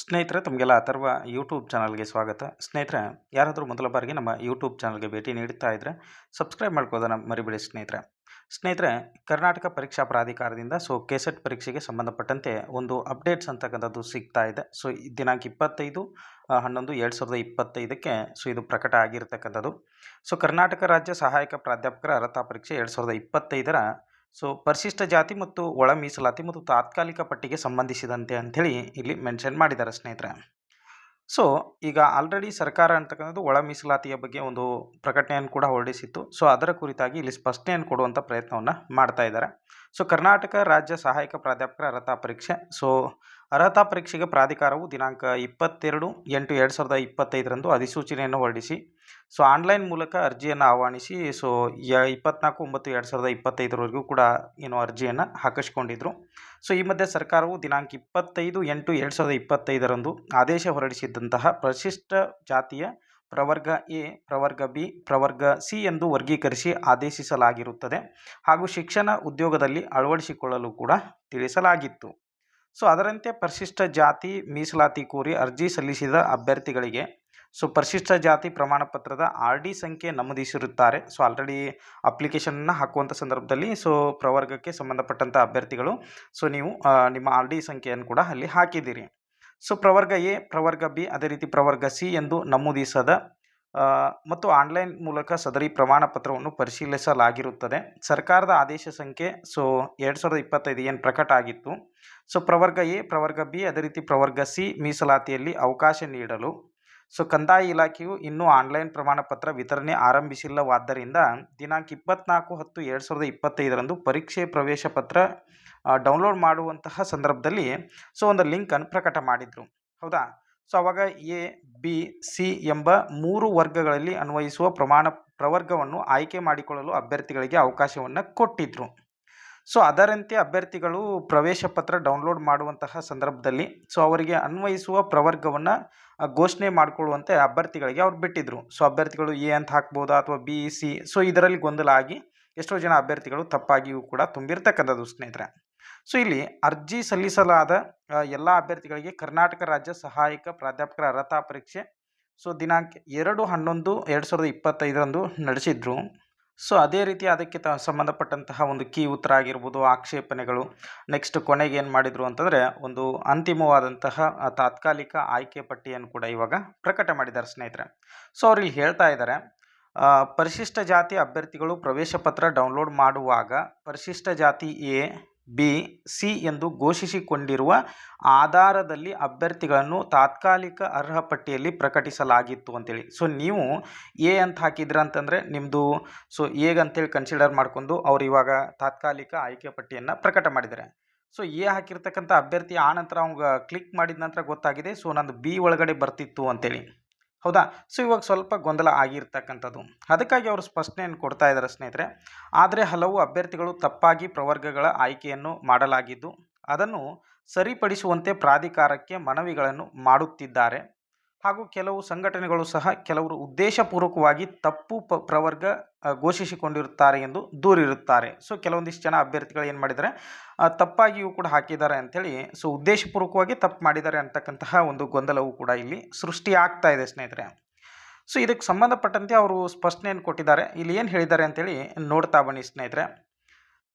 ಸ್ನೇಹಿತರೆ, ತಮಗೆಲ್ಲ ಅಥರ್ವ ಯೂಟ್ಯೂಬ್ ಚಾನಲ್ಗೆ ಸ್ವಾಗತ. ಸ್ನೇಹಿತರೆ, ಯಾರಾದರೂ ಮೊದಲ ಬಾರಿಗೆ ನಮ್ಮ ಯೂಟ್ಯೂಬ್ ಚಾನಲ್ಗೆ ಭೇಟಿ ನೀಡುತ್ತಾ ಇದ್ದರೆ ಸಬ್ಸ್ಕ್ರೈಬ್ ಮಾಡ್ಕೋದನ್ನು ಮರಿಬೇಡಿ ಸ್ನೇಹಿತರೆ. ಸ್ನೇಹಿತರೆ, ಕರ್ನಾಟಕ ಪರೀಕ್ಷಾ ಪ್ರಾಧಿಕಾರದಿಂದ ಸೊ, ಕೆಸೆಟ್ ಪರೀಕ್ಷೆಗೆ ಸಂಬಂಧಪಟ್ಟಂತೆ ಒಂದು ಅಪ್ಡೇಟ್ಸ್ ಅಂತಕ್ಕಂಥದ್ದು ಸಿಗ್ತಾ ಇದೆ. ಸೊ ದಿನಾಂಕ ಇಪ್ಪತ್ತೈದು ಹನ್ನೊಂದು ಎರಡು ಸಾವಿರದ ಇಪ್ಪತ್ತೈದಕ್ಕೆ ಸೊ, ಇದು ಪ್ರಕಟ ಆಗಿರತಕ್ಕಂಥದ್ದು. ಸೊ, ಕರ್ನಾಟಕ ರಾಜ್ಯ ಸಹಾಯಕ ಪ್ರಾಧ್ಯಾಪಕರ ಅರ್ಹತಾ ಪರೀಕ್ಷೆ ಎರಡು ಸಾವಿರದ ಇಪ್ಪತ್ತೈದರ ಸೊ ಪರಿಶಿಷ್ಟ ಜಾತಿ ಮತ್ತು ಒಳ ಮೀಸಲಾತಿ ಮತ್ತು ತಾತ್ಕಾಲಿಕ ಪಟ್ಟಿಗೆ ಸಂಬಂಧಿಸಿದಂತೆ ಅಂಥೇಳಿ ಇಲ್ಲಿ ಮೆನ್ಷನ್ ಮಾಡಿದ್ದಾರೆ ಸ್ನೇಹಿತರೆ. ಸೊ ಈಗ ಆಲ್ರೆಡಿ ಸರ್ಕಾರ ಅಂತಕ್ಕಂಥದ್ದು ಒಳ ಮೀಸಲಾತಿಯ ಬಗ್ಗೆ ಒಂದು ಪ್ರಕಟಣೆಯನ್ನು ಕೂಡ ಹೊರಡಿಸಿತ್ತು. ಸೊ ಅದರ ಕುರಿತಾಗಿ ಇಲ್ಲಿ ಸ್ಪಷ್ಟನೆಯನ್ನು ಕೊಡುವಂಥ ಪ್ರಯತ್ನವನ್ನು ಮಾಡ್ತಾ ಇದ್ದಾರೆ. ಸೊ ಕರ್ನಾಟಕ ರಾಜ್ಯ ಸಹಾಯಕ ಪ್ರಾಧ್ಯಾಪಕರ ಅರ್ಹತಾ ಪರೀಕ್ಷೆ. ಸೊ ಅರ್ಹತಾ ಪರೀಕ್ಷೆಗೆ ಪ್ರಾಧಿಕಾರವು ದಿನಾಂಕ ಇಪ್ಪತ್ತೆರಡು ಎಂಟು ಎರಡು ಸಾವಿರದ ಇಪ್ಪತ್ತೈದರಂದು ಅಧಿಸೂಚನೆಯನ್ನು ಹೊರಡಿಸಿ ಸೊ ಆನ್ಲೈನ್ ಮೂಲಕ ಅರ್ಜಿಯನ್ನು ಆಹ್ವಾನಿಸಿ, ಸೊ ಇಪ್ಪತ್ನಾಲ್ಕು, ಒಂಬತ್ತು, ಎರಡು ಸಾವಿರದ ಇಪ್ಪತ್ತೈದರವರೆಗೂ ಕೂಡ ಏನು ಅರ್ಜಿಯನ್ನು ಹಾಕಿಸ್ಕೊಂಡಿದ್ರು. ಸೊ ಈ ಮಧ್ಯೆ ಸರ್ಕಾರವು ದಿನಾಂಕ ಇಪ್ಪತ್ತೈದು, ಎಂಟು, ಎರಡು ಸಾವಿರದ ಇಪ್ಪತ್ತೈದರಂದು ಆದೇಶ ಹೊರಡಿಸಿದ್ದಂತಹ ಪ್ರಶಿಷ್ಟ ಜಾತಿಯ ಪ್ರವರ್ಗ ಎ, ಪ್ರವರ್ಗ ಬಿ, ಪ್ರವರ್ಗ ಸಿ ಎಂದು ವರ್ಗೀಕರಿಸಿ ಆದೇಶಿಸಲಾಗಿರುತ್ತದೆ ಹಾಗೂ ಶಿಕ್ಷಣ ಉದ್ಯೋಗದಲ್ಲಿ ಅಳವಡಿಸಿಕೊಳ್ಳಲು ಕೂಡ ತಿಳಿಸಲಾಗಿತ್ತು. ಸೊ ಅದರಂತೆ ಪರಿಶಿಷ್ಟ ಜಾತಿ ಮೀಸಲಾತಿ ಕೋರಿ ಅರ್ಜಿ ಸಲ್ಲಿಸಿದ ಅಭ್ಯರ್ಥಿಗಳಿಗೆ ಸೊ ಪರಿಶಿಷ್ಟ ಜಾತಿ ಪ್ರಮಾಣ ಪತ್ರದ ಆರ್ ಡಿ ಸಂಖ್ಯೆ ನಮೂದಿಸಿರುತ್ತಾರೆ. ಸೊ ಆಲ್ರೆಡಿ ಅಪ್ಲಿಕೇಶನ್ನ ಹಾಕುವಂಥ ಸಂದರ್ಭದಲ್ಲಿ ಸೊ ಪ್ರವರ್ಗಕ್ಕೆ ಸಂಬಂಧಪಟ್ಟಂಥ ಅಭ್ಯರ್ಥಿಗಳು, ಸೊ ನೀವು ನಿಮ್ಮ ಆರ್ ಡಿ ಸಂಖ್ಯೆಯನ್ನು ಕೂಡ ಅಲ್ಲಿ ಹಾಕಿದ್ದೀರಿ. ಸೊ ಪ್ರವರ್ಗ ಎ, ಪ್ರವರ್ಗ ಬಿ, ಅದೇ ರೀತಿ ಪ್ರವರ್ಗ ಸಿ ಎಂದು ನಮೂದಿಸದ ಮತ್ತು ಆನ್ಲೈನ್ ಮೂಲಕ ಸದರಿ ಪ್ರಮಾಣ ಪತ್ರವನ್ನು ಪರಿಶೀಲಿಸಲಾಗಿರುತ್ತದೆ. ಸರ್ಕಾರದ ಆದೇಶ ಸಂಖ್ಯೆ, ಸೊ ಎರಡು ಸಾವಿರದ ಇಪ್ಪತ್ತೈದು ಏನು ಪ್ರಕಟ ಆಗಿತ್ತು. ಸೊ ಪ್ರವರ್ಗ ಎ, ಪ್ರವರ್ಗ ಬಿ, ಅದೇ ರೀತಿ ಪ್ರವರ್ಗ ಸಿ ಮೀಸಲಾತಿಯಲ್ಲಿ ಅವಕಾಶ ನೀಡಲು ಸೊ ಕಂದಾಯ ಇಲಾಖೆಯು ಇನ್ನೂ ಆನ್ಲೈನ್ ಪ್ರಮಾಣ ಪತ್ರ ವಿತರಣೆ ಆರಂಭಿಸಿಲ್ಲವಾದ್ದರಿಂದ ದಿನಾಂಕ ಇಪ್ಪತ್ನಾಲ್ಕು ಹತ್ತು ಎರಡು ಸಾವಿರದ ಇಪ್ಪತ್ತೈದರಂದು ಪರೀಕ್ಷೆ ಪ್ರವೇಶ ಪತ್ರ ಡೌನ್ಲೋಡ್ ಮಾಡುವಂತಹ ಸಂದರ್ಭದಲ್ಲಿ ಸೊ ಒಂದು ಲಿಂಕನ್ನು ಪ್ರಕಟ ಮಾಡಿದರು. ಹೌದಾ? ಸೊ ಅವಾಗ ಎ, ಬಿ, ಸಿ ಎಂಬ ಮೂರು ವರ್ಗಗಳಲ್ಲಿ ಅನ್ವಯಿಸುವ ಪ್ರಮಾಣ ಪ್ರವರ್ಗವನ್ನು ಆಯ್ಕೆ ಮಾಡಿಕೊಳ್ಳಲು ಅಭ್ಯರ್ಥಿಗಳಿಗೆ ಅವಕಾಶವನ್ನು ಕೊಟ್ಟಿದ್ದರು ಸೊ ಅದರಂತೆ ಅಭ್ಯರ್ಥಿಗಳು ಪ್ರವೇಶ ಪತ್ರ ಡೌನ್ಲೋಡ್ ಮಾಡುವಂತಹ ಸಂದರ್ಭದಲ್ಲಿ ಸೊ ಅವರಿಗೆ ಅನ್ವಯಿಸುವ ಪ್ರವರ್ಗವನ್ನು ಘೋಷಣೆ ಮಾಡಿಕೊಳ್ಳುವಂತೆ ಅಭ್ಯರ್ಥಿಗಳಿಗೆ ಅವ್ರು ಬಿಟ್ಟಿದ್ದರು ಸೊ ಅಭ್ಯರ್ಥಿಗಳು ಎ ಅಂತ ಹಾಕ್ಬೋದಾ ಅಥವಾ ಬಿ, ಸಿ, ಸೊ ಇದರಲ್ಲಿ ಗೊಂದಲ ಆಗಿ ಎಷ್ಟೋ ಜನ ಅಭ್ಯರ್ಥಿಗಳು ತಪ್ಪಾಗಿಯೂ ಕೂಡ ತುಂಬಿರ್ತಕ್ಕಂಥದ್ದು ಸ್ನೇಹಿತರೆ. ಸೊ ಇಲ್ಲಿ ಅರ್ಜಿ ಸಲ್ಲಿಸಲಾದ ಎಲ್ಲ ಅಭ್ಯರ್ಥಿಗಳಿಗೆ ಕರ್ನಾಟಕ ರಾಜ್ಯ ಸಹಾಯಕ ಪ್ರಾಧ್ಯಾಪಕರ ಅರ್ಹತಾ ಪರೀಕ್ಷೆ, ಸೊ ದಿನಾಂಕ ಎರಡು ಹನ್ನೊಂದು, ಎರಡು ಸಾವಿರದ ಇಪ್ಪತ್ತೈದರಂದು ನಡೆಸಿದ್ರು. ಸೊ ಅದೇ ರೀತಿ ಅದಕ್ಕೆ ತ ಸಂಬಂಧಪಟ್ಟಂತಹ ಒಂದು ಕೀ ಉತ್ತರ ಆಗಿರ್ಬೋದು, ಆಕ್ಷೇಪಣೆಗಳು. ನೆಕ್ಸ್ಟ್ ಕೊನೆಗೆ ಏನು ಮಾಡಿದರು ಅಂತಂದರೆ, ಒಂದು ಅಂತಿಮವಾದಂತಹ ತಾತ್ಕಾಲಿಕ ಆಯ್ಕೆ ಪಟ್ಟಿಯನ್ನು ಕೂಡ ಇವಾಗ ಪ್ರಕಟ ಮಾಡಿದ್ದಾರೆ ಸ್ನೇಹಿತರೆ. ಸೊ ಅವ್ರು ಇಲ್ಲಿ ಹೇಳ್ತಾ ಇದ್ದಾರೆ ಪರಿಶಿಷ್ಟ ಜಾತಿ ಅಭ್ಯರ್ಥಿಗಳು ಪ್ರವೇಶ ಪತ್ರ ಡೌನ್ಲೋಡ್ ಮಾಡುವಾಗ ಪರಿಶಿಷ್ಟ ಜಾತಿ ಎ ಬಿ, ಸಿ ಎಂದು ಘೋಷಿಸಿಕೊಂಡಿರುವ ಆಧಾರದಲ್ಲಿ ಅಭ್ಯರ್ಥಿಗಳನ್ನು ತಾತ್ಕಾಲಿಕ ಅರ್ಹ ಪಟ್ಟಿಯಲ್ಲಿ ಪ್ರಕಟಿಸಲಾಗಿತ್ತು ಅಂತೇಳಿ. ಸೊ ನೀವು ಎ ಅಂತ ಹಾಕಿದ್ರ ಅಂತಂದರೆ ನಿಮ್ಮದು ಸೊ ಹೇಗಂತೇಳಿ ಕನ್ಸಿಡರ್ ಮಾಡ್ಕೊಂಡು ಅವ್ರು ಇವಾಗ ತಾತ್ಕಾಲಿಕ ಆಯ್ಕೆ ಪಟ್ಟಿಯನ್ನು ಪ್ರಕಟ ಮಾಡಿದ್ದಾರೆ. ಸೊ ಎ ಹಾಕಿರ್ತಕ್ಕಂಥ ಅಭ್ಯರ್ಥಿ ಆ ನಂತರ ಅವಂಗ ಕ್ಲಿಕ್ ಮಾಡಿದ ನಂತರ ಗೊತ್ತಾಗಿದೆ. ಸೊ ನಂದು ಬಿ ಒಳಗಡೆ ಬರ್ತಿತ್ತು ಅಂತೇಳಿ. ಹೌದಾ? ಸೊ ಇವಾಗ ಸ್ವಲ್ಪ ಗೊಂದಲ ಆಗಿರ್ತಕ್ಕಂಥದ್ದು. ಅದಕ್ಕಾಗಿ ಅವರು ಸ್ಪಷ್ಟನೆಯನ್ನು ಕೊಡ್ತಾ ಇದ್ದಾರೆ ಸ್ನೇಹಿತರೆ. ಆದರೆ ಹಲವು ಅಭ್ಯರ್ಥಿಗಳು ತಪ್ಪಾಗಿ ಪ್ರವರ್ಗಗಳ ಆಯ್ಕೆಯನ್ನು ಮಾಡಲಾಗಿದ್ದು, ಅದನ್ನು ಸರಿಪಡಿಸುವಂತೆ ಪ್ರಾಧಿಕಾರಕ್ಕೆ ಮನವಿಗಳನ್ನು ಮಾಡುತ್ತಿದ್ದಾರೆ. ಹಾಗೂ ಕೆಲವು ಸಂಘಟನೆಗಳು ಸಹ ಕೆಲವರು ಉದ್ದೇಶಪೂರ್ವಕವಾಗಿ ತಪ್ಪು ಪ, ಪ್ರವರ್ಗ ಘೋಷಿಸಿಕೊಂಡಿರುತ್ತಾರೆ ಎಂದು ದೂರಿರುತ್ತಾರೆ. ಸೊ, ಕೆಲವೊಂದಿಷ್ಟು ಜನ ಅಭ್ಯರ್ಥಿಗಳು ಏನು ಮಾಡಿದ್ದಾರೆ ತಪ್ಪಾಗಿಯೂ ಕೂಡ ಹಾಕಿದ್ದಾರೆ ಅಂಥೇಳಿ, ಸೊ, ಉದ್ದೇಶಪೂರ್ವಕವಾಗಿ ತಪ್ಪು ಮಾಡಿದ್ದಾರೆ ಅಂತಕ್ಕಂತಹ ಒಂದು ಗೊಂದಲವು ಕೂಡ ಇಲ್ಲಿ ಸೃಷ್ಟಿ ಆಗ್ತಾ ಇದೆ ಸ್ನೇಹಿತರೆ. ಸೊ, ಇದಕ್ಕೆ ಸಂಬಂಧಪಟ್ಟಂತೆ ಅವರು ಸ್ಪಷ್ಟನೆಯನ್ನು ಕೊಟ್ಟಿದ್ದಾರೆ. ಇಲ್ಲಿ ಏನು ಹೇಳಿದ್ದಾರೆ ಅಂತೇಳಿ ನೋಡ್ತಾ ಬನ್ನಿ ಸ್ನೇಹಿತರೆ.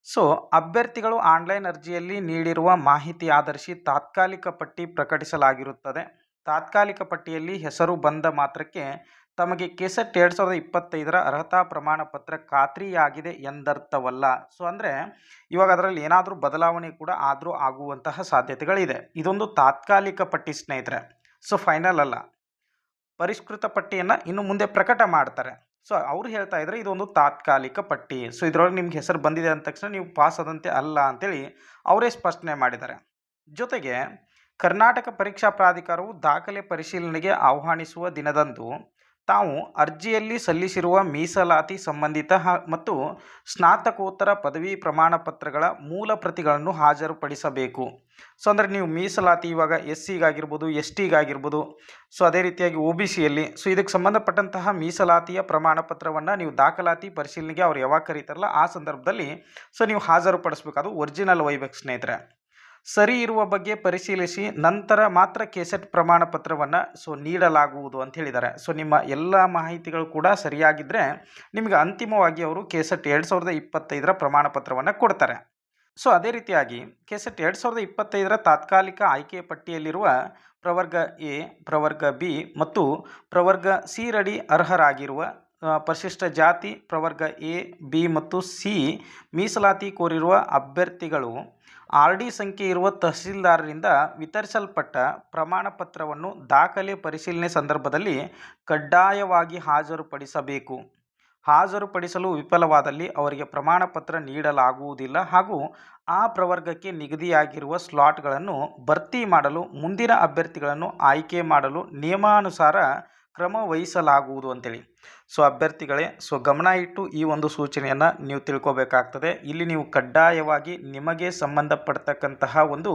ಸೊ, ಅಭ್ಯರ್ಥಿಗಳು ಆನ್ಲೈನ್ ಅರ್ಜಿಯಲ್ಲಿ ನೀಡಿರುವ ಮಾಹಿತಿ ಆಧರಿಸಿ ತಾತ್ಕಾಲಿಕ ಪಟ್ಟಿ ಪ್ರಕಟಿಸಲಾಗಿರುತ್ತದೆ. ತಾತ್ಕಾಲಿಕ ಪಟ್ಟಿಯಲ್ಲಿ ಹೆಸರು ಬಂದ ಮಾತ್ರಕ್ಕೆ ತಮಗೆ ಕೆಸೆಟ್ ಎರಡು ಸಾವಿರದ ಇಪ್ಪತ್ತೈದರ ಅರ್ಹತಾ ಪ್ರಮಾಣ ಪತ್ರ ಖಾತ್ರಿಯಾಗಿದೆ ಎಂದರ್ಥವಲ್ಲ. ಸೊ ಅಂದರೆ ಇವಾಗ ಅದರಲ್ಲಿ ಏನಾದರೂ ಬದಲಾವಣೆ ಕೂಡ ಆದರೂ ಆಗುವಂತಹ ಸಾಧ್ಯತೆಗಳಿದೆ. ಇದೊಂದು ತಾತ್ಕಾಲಿಕ ಪಟ್ಟಿ ಸ್ನೇಹಿತರೆ. ಸೊ ಫೈನಲ್ ಅಲ್ಲ. ಪರಿಷ್ಕೃತ ಪಟ್ಟಿಯನ್ನು ಇನ್ನು ಮುಂದೆ ಪ್ರಕಟ ಮಾಡ್ತಾರೆ. ಸೊ ಅವ್ರು ಹೇಳ್ತಾ ಇದ್ದಾರೆ ಇದೊಂದು ತಾತ್ಕಾಲಿಕ ಪಟ್ಟಿ. ಸೊ ಇದರೊಳಗೆ ನಿಮ್ಗೆ ಹೆಸರು ಬಂದಿದೆ ಅಂದ ತಕ್ಷಣ ನೀವು ಪಾಸ್ ಆದಂತೆ ಅಲ್ಲ ಅಂತೇಳಿ ಅವರೇ ಸ್ಪಷ್ಟನೆ ಮಾಡಿದ್ದಾರೆ. ಜೊತೆಗೆ ಕರ್ನಾಟಕ ಪರೀಕ್ಷಾ ಪ್ರಾಧಿಕಾರವು ದಾಖಲೆ ಪರಿಶೀಲನೆಗೆ ಆಹ್ವಾನಿಸುವ ದಿನದಂದು ತಾವು ಅರ್ಜಿಯಲ್ಲಿ ಸಲ್ಲಿಸಿರುವ ಮೀಸಲಾತಿ ಸಂಬಂಧಿತ ಮತ್ತು ಸ್ನಾತಕೋತ್ತರ ಪದವಿ ಪ್ರಮಾಣ ಪತ್ರಗಳ ಮೂಲ ಪ್ರತಿಗಳನ್ನು ಹಾಜರುಪಡಿಸಬೇಕು. ಸೊ, ಅಂದರೆ ನೀವು ಮೀಸಲಾತಿ ಇವಾಗ ಎಸ್ ಸಿಗಾಗಿರ್ಬೋದು ಎಸ್ ಟಿಗಾಗಿರ್ಬೋದು ಸೊ, ಅದೇ ರೀತಿಯಾಗಿ ಒ ಬಿ ಸಿಯಲ್ಲಿ ಸೊ, ಇದಕ್ಕೆ ಸಂಬಂಧಪಟ್ಟಂತಹ ಮೀಸಲಾತಿಯ ಪ್ರಮಾಣ ಪತ್ರವನ್ನು ನೀವು ದಾಖಲಾತಿ ಪರಿಶೀಲನೆಗೆ ಅವ್ರು ಯಾವಾಗ ಕರೀತಾರಲ್ಲ ಆ ಸಂದರ್ಭದಲ್ಲಿ, ಸೊ, ನೀವು ಹಾಜರುಪಡಿಸ್ಬೇಕು. ಅದು ಒರಿಜಿನಲ್ ಒಯ್ಬೇಕು ಸ್ನೇಹಿತರೆ. ಸರಿ ಇರುವ ಬಗ್ಗೆ ಪರಿಶೀಲಿಸಿ, ನಂತರ ಮಾತ್ರ ಕೆಸೆಟ್ ಪ್ರಮಾಣ ಪತ್ರವನ್ನು ಸೊ ನೀಡಲಾಗುವುದು ಅಂತ ಹೇಳಿದ್ದಾರೆ. ಸೊ ನಿಮ್ಮ ಎಲ್ಲ ಮಾಹಿತಿಗಳು ಕೂಡ ಸರಿಯಾಗಿದ್ದರೆ ನಿಮಗೆ ಅಂತಿಮವಾಗಿ ಅವರು ಕೆಸೆಟ್ ಎರಡು ಸಾವಿರದ ಇಪ್ಪತ್ತೈದರ ಪ್ರಮಾಣ ಪತ್ರವನ್ನು ಕೊಡ್ತಾರೆ. ಸೊ ಅದೇ ರೀತಿಯಾಗಿ ಕೆಸೆಟ್ ಎರಡು ಸಾವಿರದ ಇಪ್ಪತ್ತೈದರ ತಾತ್ಕಾಲಿಕ ಆಯ್ಕೆ ಪಟ್ಟಿಯಲ್ಲಿರುವ ಪ್ರವರ್ಗ ಎ, ಪ್ರವರ್ಗ ಬಿ ಮತ್ತು ಪ್ರವರ್ಗ ಸಿ ರಡಿ ಅರ್ಹರಾಗಿರುವ ಪರಿಶಿಷ್ಟ ಜಾತಿ ಪ್ರವರ್ಗ ಎ, ಬಿ ಮತ್ತು ಸಿ ಮೀಸಲಾತಿ ಕೋರಿರುವ ಅಭ್ಯರ್ಥಿಗಳು ಆರ್ ಡಿ ಸಂಖ್ಯೆ ಇರುವ ತಹಸೀಲ್ದಾರರಿಂದ ವಿತರಿಸಲ್ಪಟ್ಟ ಪ್ರಮಾಣ ಪತ್ರವನ್ನು ದಾಖಲೆ ಪರಿಶೀಲನೆ ಸಂದರ್ಭದಲ್ಲಿ ಕಡ್ಡಾಯವಾಗಿ ಹಾಜರುಪಡಿಸಬೇಕು. ಹಾಜರುಪಡಿಸಲು ವಿಫಲವಾದಲ್ಲಿ ಅವರಿಗೆ ಪ್ರಮಾಣ ಪತ್ರ ನೀಡಲಾಗುವುದಿಲ್ಲ ಹಾಗೂ ಆ ಪ್ರವರ್ಗಕ್ಕೆ ನಿಗದಿಯಾಗಿರುವ ಸ್ಲಾಟ್ಗಳನ್ನು ಭರ್ತಿ ಮಾಡಲು ಮುಂದಿನ ಅಭ್ಯರ್ಥಿಗಳನ್ನು ಆಯ್ಕೆ ಮಾಡಲು ನಿಯಮಾನುಸಾರ ಕ್ರಮ ವಹಿಸಲಾಗುವುದು ಅಂತೇಳಿ. ಸೊ ಅಭ್ಯರ್ಥಿಗಳೇ ಸೊ ಗಮನ ಇಟ್ಟು ಈ ಒಂದು ಸೂಚನೆಯನ್ನು ನೀವು ತಿಳ್ಕೊಬೇಕಾಗ್ತದೆ. ಇಲ್ಲಿ ನೀವು ಕಡ್ಡಾಯವಾಗಿ ನಿಮಗೆ ಸಂಬಂಧಪಡ್ತಕ್ಕಂತಹ ಒಂದು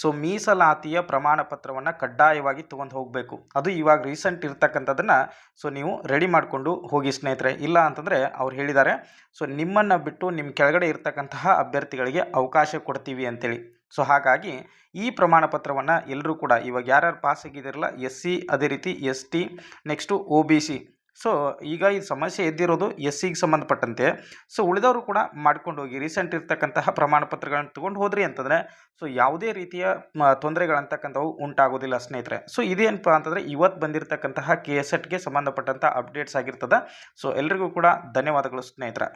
ಸೊ ಮೀಸಲಾತಿಯ ಪ್ರಮಾಣ ಪತ್ರವನ್ನು ಕಡ್ಡಾಯವಾಗಿ ತೊಗೊಂಡು ಹೋಗಬೇಕು. ಅದು ಇವಾಗ ರೀಸೆಂಟ್ ಇರ್ತಕ್ಕಂಥದ್ದನ್ನು ಸೊ ನೀವು ರೆಡಿ ಮಾಡಿಕೊಂಡು ಹೋಗಿ ಸ್ನೇಹಿತರೆ. ಇಲ್ಲ ಅಂತಂದರೆ ಅವ್ರು ಹೇಳಿದ್ದಾರೆ ಸೊ ನಿಮ್ಮನ್ನು ಬಿಟ್ಟು ನಿಮ್ಮ ಕೆಳಗಡೆ ಇರ್ತಕ್ಕಂತಹ ಅಭ್ಯರ್ಥಿಗಳಿಗೆ ಅವಕಾಶ ಕೊಡ್ತೀವಿ ಅಂತೇಳಿ. ಸೊ ಹಾಗಾಗಿ ಈ ಪ್ರಮಾಣ ಪತ್ರವನ್ನು ಎಲ್ಲರೂ ಕೂಡ ಇವಾಗ ಯಾರ್ಯಾರು ಪಾಸ್ ಆಗಿದ್ದೀರಲ್ಲ ಎಸ್ ಸಿ ಅದೇ ರೀತಿ S T next O B C so ಈಗ ಈ ಸಮಸ್ಯೆ ಎದ್ದಿರೋದು ಎಸ್ ಸಿಗೆ ಸಂಬಂಧಪಟ್ಟಂತೆ. ಸೊ ಉಳಿದವರು ಕೂಡ ಮಾಡ್ಕೊಂಡು ಹೋಗಿ ರೀಸೆಂಟ್ ಇರ್ತಕ್ಕಂತಹ ಪ್ರಮಾಣ ಪತ್ರಗಳನ್ನು ತೊಗೊಂಡು ಹೋದ್ರಿ ಅಂತಂದರೆ ಸೊ ಯಾವುದೇ ರೀತಿಯ ತೊಂದರೆಗಳಂತಕ್ಕಂಥವು ಉಂಟಾಗೋದಿಲ್ಲ ಸ್ನೇಹಿತರೆ. ಸೊ ಇದೇನಪ್ಪ ಅಂತಂದರೆ ಇವತ್ತು ಬಂದಿರತಕ್ಕಂತಹ ಕೆ ಎಸ್ ಎಟ್ಗೆ ಸಂಬಂಧಪಟ್ಟಂಥ ಅಪ್ಡೇಟ್ಸ್ ಆಗಿರ್ತದೆ. ಸೊ ಎಲ್ರಿಗೂ ಕೂಡ ಧನ್ಯವಾದಗಳು ಸ್ನೇಹಿತರೆ.